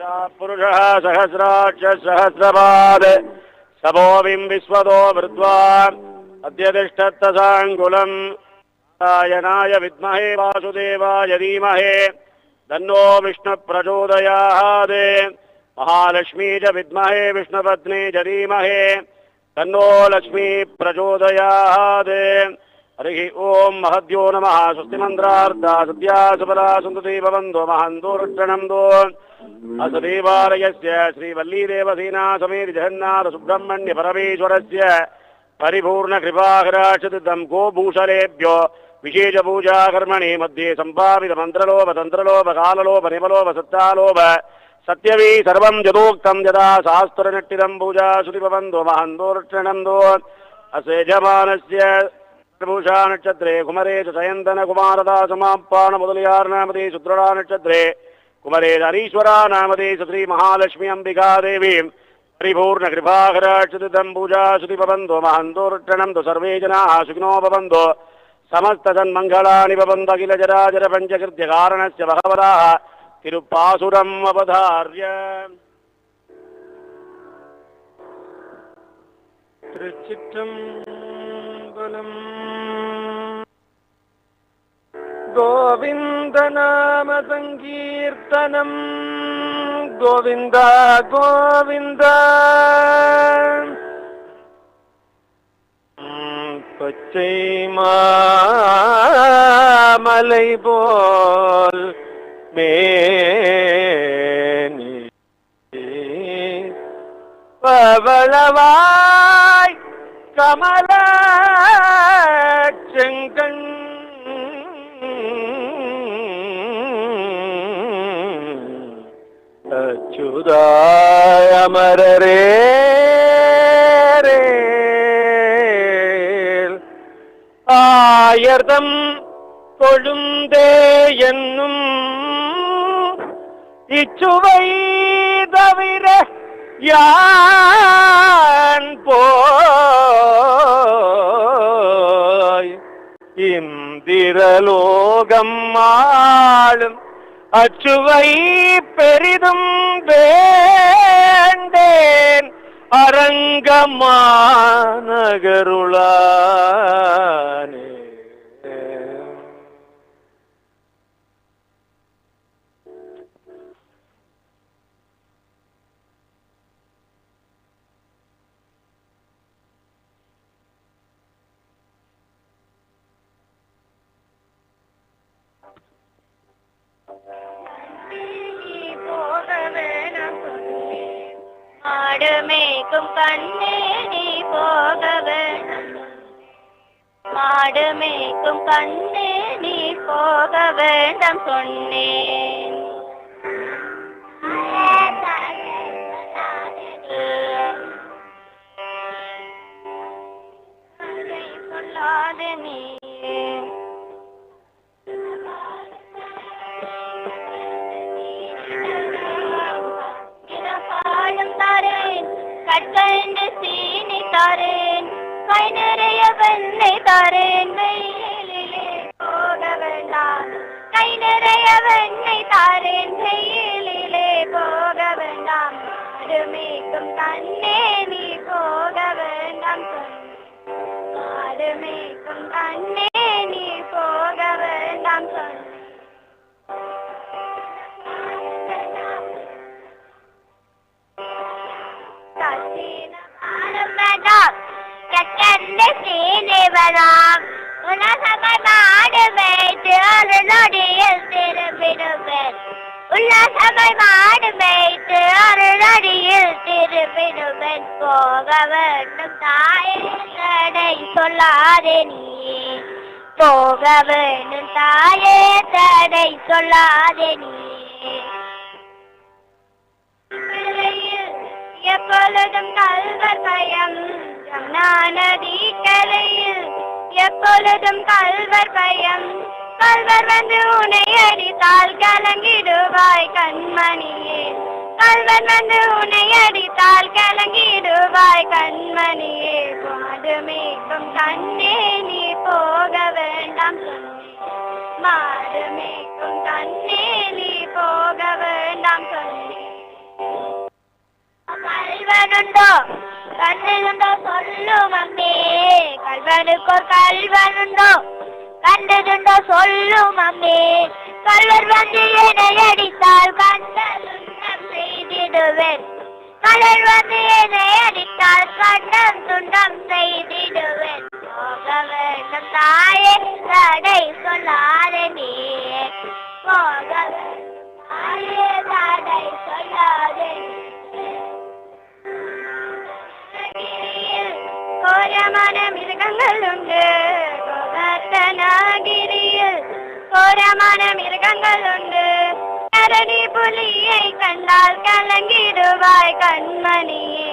पुरुषः सहस्राक्ष सहस्रपाद। सभोविं विश्वतो वृद्वा अद्य तिष्ठत्तसाङ्कुलम् नारायणाय विद्महे वासुदेवाय धीमहे। तन्नो विष्णुप्रचोदयात् महालक्ष्मी च विद्महे विष्णुपत्नी च धीमहे। लक्ष्मी प्रचोदयात् हरिः ॐ महद्यो नमः स्वस्तिमन्त्रार्धा सद्या सुबला सन्तति भवन्तो महन्तोरुक्षणम् असदेवालयस्य श्रीवल्लीदेवसेना समेत जगन्नाथ सुब्रह्मण्य परमेश्वरस्य परिपूर्णकृपाकराक्षितम् गोभूषलेभ्यो विशेषपूजा कर्मणि मध्ये सम्पापितमन्त्रलोभ तन्त्रलोभ काललोभ निमलोभ सत्तालोभ सत्यवी सर्वं यथोक्तं यदा शास्त्रनिष्ठितं पूजा श्रुतिभवन्तो महन्तोरुक्षणम् अस्य यजमानस्य भूषा नक्षत्रे कुमरे च सयन्तन कुमारदा समाप्पाण मुदलियार नामदे सुद्रडा नक्षत्रे कुमरे धनीश्वरा नामदे श्री महालक्ष्मी अंबिका देवी परिपूर्ण कृपाकराक्षितं पूजा श्रुति भवन्तो महन्तोरुक्षणं तु सर्वे जनाः सुखिनो भवन्तो समस्त सन्मङ्गलानि भवन्त अखिल जराजर पञ्चकृत्य कारणस्य भगवताः तिरुप्पासुरम् अवधार्य திருச்சிற்றம்பலம் கோவிந்த நாம சங்கீர்த்தனம் கோவிந்தா. கோவிந்தா பச்சை மாலை போல் மேனி. பவளவாய் கமல செங்கண் അത്ഭുതായ അമരരേ ആയർതം കൊഴുന്തേ എന്നും ഇച്ചുവൈ തവിര യാൻ പോയ്. ഇന്ദിരലോകം ആളും അച്ചുവൈ பெரிதும் வேண்டேன். அரங்கமா நகருளானே மாடு கண்ணே நீ போக வேணும் கண்ணே நீ போக வேண்டாம் சொன்னேன். சொல்லாத நீ. உல்லாசமாய் மாடு மேய்த்து அருளடியில் திரும்பிடுவன். போக வேண்டும் தாயே சொல்லாதே நீ போக வேண்டும் தாயே தடை சொல்லாதே நீ. எப்பொழுதும் கல்வர் பயம். ஜமுனா நதி கரையில் எப்பொழுதும் கல்வர் பயம். கல்வர் வந்து உன்னை அடித்தால் கலங்கிடுவாய் கண்மணியே. கல்வர் வந்து உன்னை அடித்தால் கலங்கிடுவாய் கண்மணியே. மாடு மேய்க்கும் கண்ணே நீ போக வேண்டாம் சொன்னேன் மாடு மேய்க்கும் கண்ணே நீ போக வேண்டாம் சொன்னேன் கல்வனுண்டோ? கண்டதுண்டோ சொல்லும் அம்மே கல்வனுக்கு ஒரு கல்வனுண்டோ? கண்டதுண்டோ சொல்லும் அம்மே கல்வர் வந்து என்னை அடித்தால் கண்டதுண்டம் செய்திடுவேன். கலர் வந்து என்னை அடித்தால் கண்டம் துண்டம் செய்திடுவேன். போக வேண்டும் தாயே தடை சொல்லாத நீ. மிருகங்கள் உண்டு கோவர்த்தனகிரியில் கோரமான மிருகங்கள் உண்டு. கரடி புலியை கண்டால் கலங்கிடுவாய் கண்மணியே.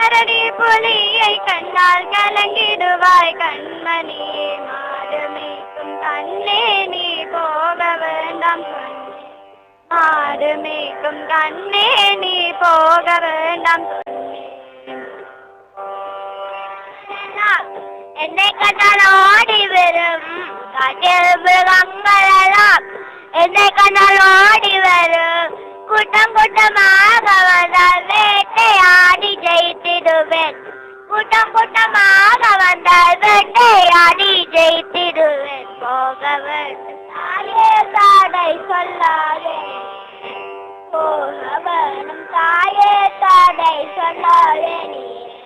கரடி புலியை கண்டால் கலங்கிடுவாய் கண்மணியே. மாடு மேய்க்கும் கண்ணே நீ போக வேண்டாம் சொன்னேன் மாடு மேய்க்கும் கண்ணே நீ போக வேண்டாம் சொன்னேன் என்னை கண்டால் ஓடி வரும் காட்டில் மிருகங்களெல்லாம் என்னை கண்டால் ஓடி வரும் கூட்டம் கூட்டமாக வந்தால் வேட்டையாடி ஜெயித்திடுவேன் கூட்டம் கூட்டமாக வந்தால் வேட்டையாடி ஜெயித்திடுவேன் போக வேண்டும் தாயே தாடை சொல்லாதே போக வேணும் தாயே தாடை சொல்லாதே நீ முல்ல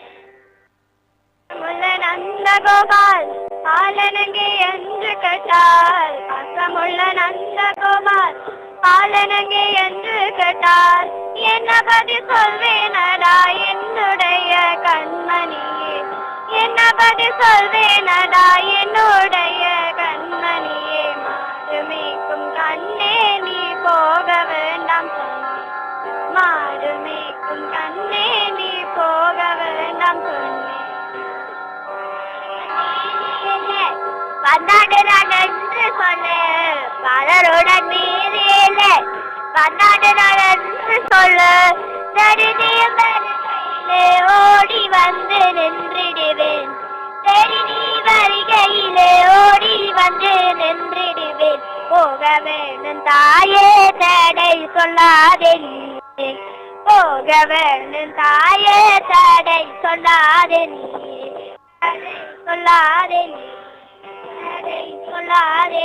நந்தகோபால் பாலனங்கே என்று கேட்டால் பாசமுள்ள நந்தகோபால் பாலனங்கே என்று கேட்டார். என்ன பதி சொல்வேனடா என்னுடைய கண்மணியே? என்ன பதி சொல்வேனடா என்னுடைய வந்தாடுறான் என்று சொல்லு பலருடன் நீரிலே வந்தாடுறான் என்று சொல்லு தருதியும் வருகையிலே ஓடி வந்து நின்றிடுவேன் சரி நீ வருகையிலே ஓடி வந்து நின்றிடுவேன் போக வேணும் தாயே தடை சொல்லாதே நீ போக வேணும் தாயே தடை சொல்லாதே நீ சொல்லாதே நீ தடை சொல்லாதே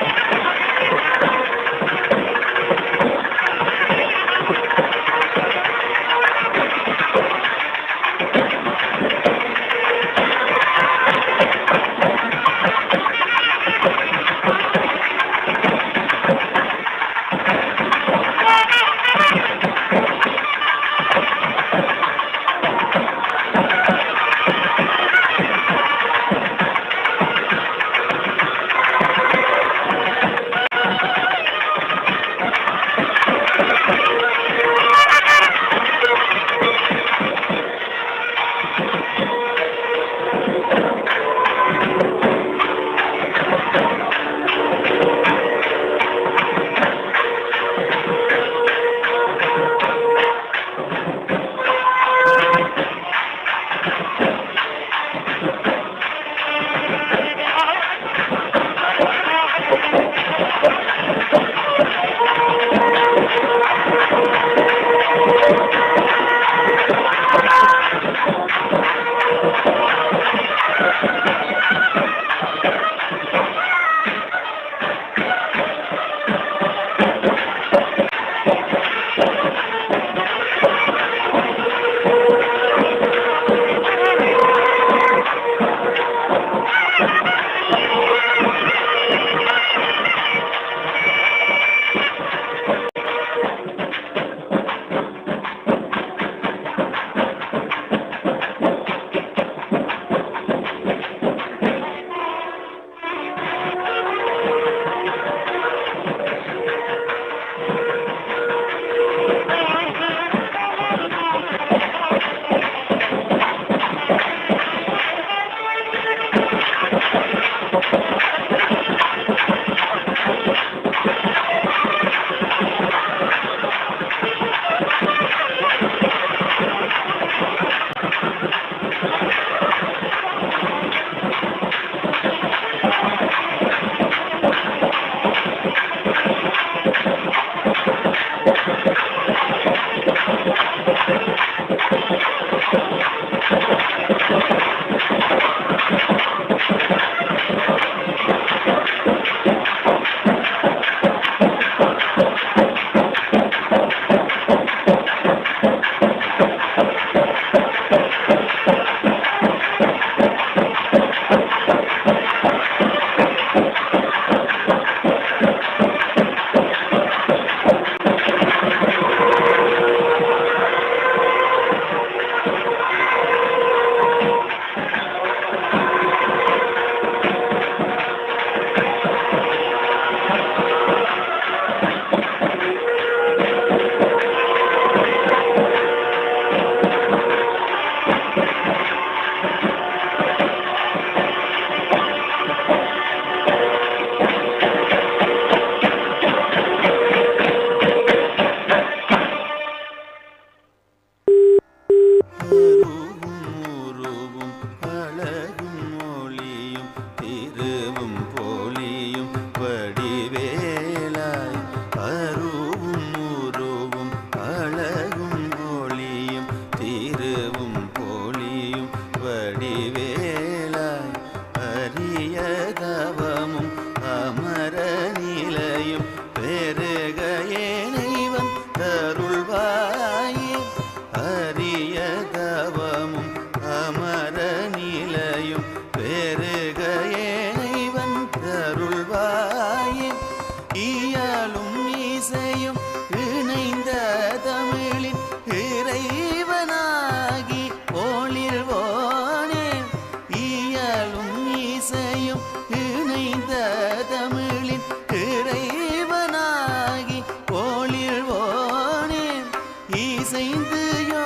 இசைந்து யோ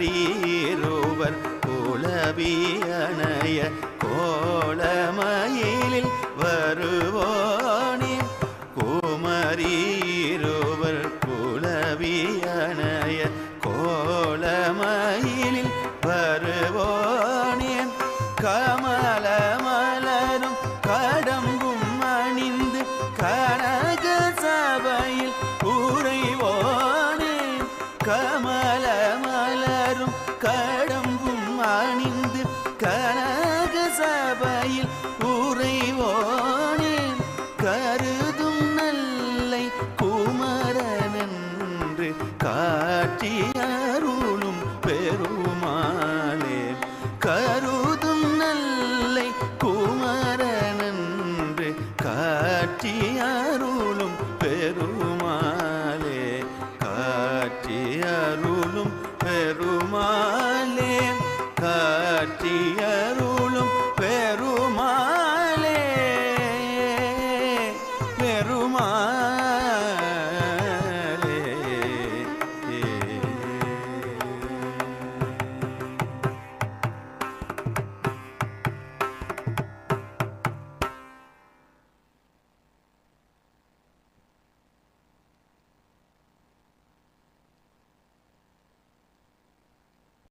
குமரீருவர் குலவியணைய கோலமயிலில் ಕರ